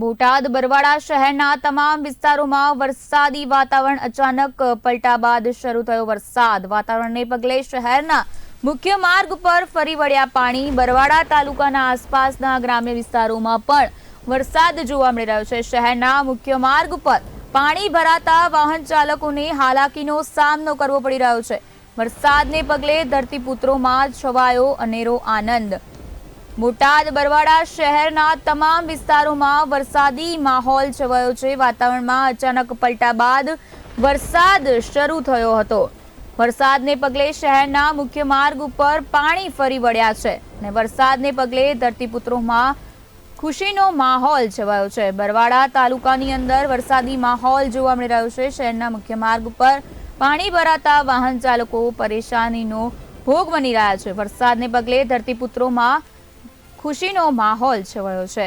બોટાદ બરવાડા શહેરના તમામ વિસ્તારોમાં વરસાદી વાતાવરણ અચાનક પલટા બાદ શરૂ થયો વરસાદ. વાતાવરણને પગલે શહેરના મુખ્ય માર્ગ પર ફરી વળ્યા પાણી. બરવાડા તાલુકાના આસપાસના ગ્રામ્ય વિસ્તારોમાં પણ વરસાદ જોવા મળી રહ્યો છે. શહેરના મુખ્ય માર્ગ પર પાણી ભરાતા વાહન ચાલકોને હાલાકીનો સામનો કરવો પડી રહ્યો છે. વરસાદને પગલે ધરતીપુત્રોમાં છવાયો અનેરો આનંદ. બોટાદ, બરવાડા શહેરના તમામ વિસ્તારોમાં વરસાદી માહોલ છવાયો છે. વાતાવરણમાં અચાનક પલટા બાદ વરસાદ શરૂ થયો હતો. વરસાદને પગલે શહેરના મુખ્ય માર્ગ ઉપર પાણી ફરી વળ્યા છે અને વરસાદને પગલે ધરતીપુત્રોમાં ખુશીનો માહોલ છવાયો છે. બરવાડા તાલુકાની અંદર વરસાદી માહોલ જોવા મળી રહ્યો છે. શહેરના મુખ્ય માર્ગ ઉપર પાણી ભરાતા વાહન ચાલકો પરેશાનીનો ભોગ બની રહ્યા છે. વરસાદને પગલે ધરતીપુત્રોમાં ખુશીનો માહોલ છવાયો છે.